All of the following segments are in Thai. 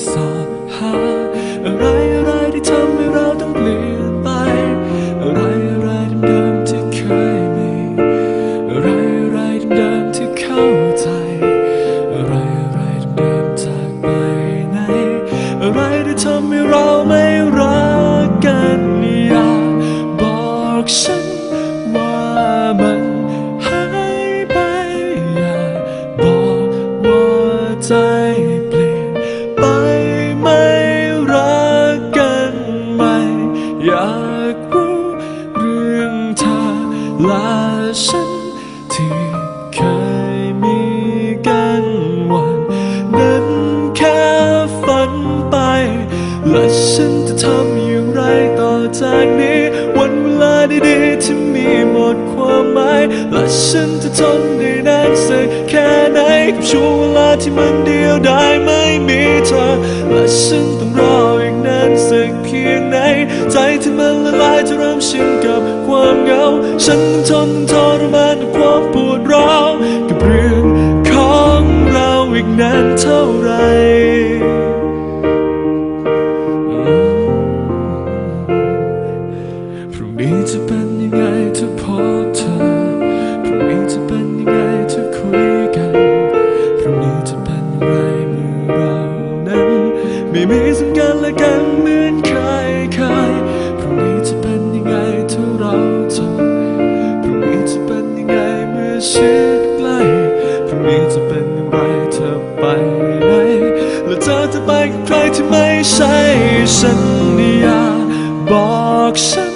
saw her ากนี้ วันเวลาดีๆที่มีหมดความหมาย และฉันจะทนได้นานสักแค่ไหนกับช่วงเวลาที่มันเดียวดายไม่มีเธอ และฉันต้องรออีกนานสักเพียงไหน ใจที่มันละลายจะเริ่มชินกับความเหงา ฉันต้องทนต้องทรมานกับความปวดร้าวกับเรื่องของเราอีกนานเท่าไหร นี้จะเป็นยังไงถ้าพบเธอพรุ่งนี้จะเป็นยังไงถ้าคุยกันพรุ่งนี้จะเป็นอย่างไรเมื่อเรานั้นไม่มีสังกันและกันเหมือนเคยเคยพรุ่งนี้จะเป็นยังไงถ้าเราจบพรุ่งนี้จะเป็นยังไงเมื่อชิดใกล้พรุ่งนี้จะเป็นอย่างไรเธอไปไหนและเธอจะไปกับใครที่ไม่ใช่ฉันอย่าบอกฉัน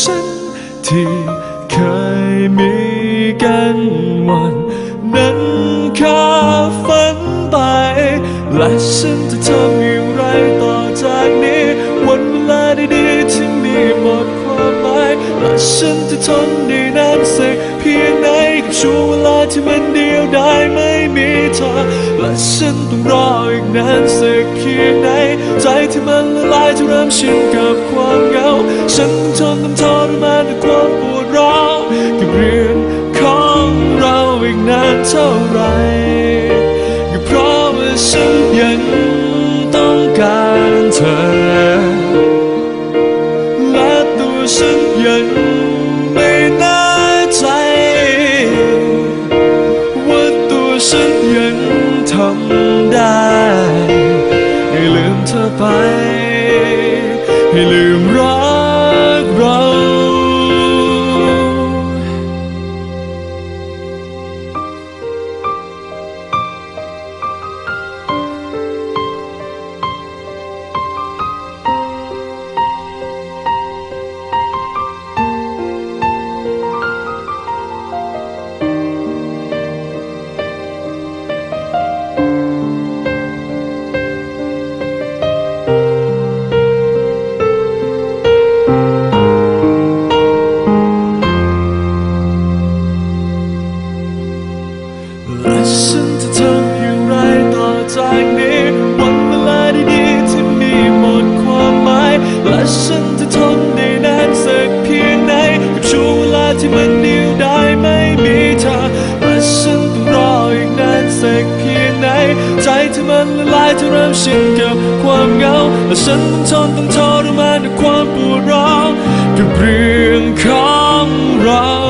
ฉันที่เคยมีกันวันนั้นคาฝันไป และฉันจะทำอย่างไรต่อจากนี้ วันเวลาดีๆที่มีหมด ฉันจะทนได้นานสักเพียงไหนกับช่วงเวลาที่มันเดียวดายไม่มีเธอและฉันต้องรออีกนานสักเพียงไหนใจที่มันละลายจะเริ่มชินกับความเหงาฉันทนต้องทรมานด้วยความปวดร้าวกับเรื่องของเราอีกนานเท่าไหรำได้ ให้ลืมเธอไป ให้ลืม ชินกับความเหงาและฉันต้องทนต้องทรมานด้วยความปวดร้าวกับเรื่องของเรา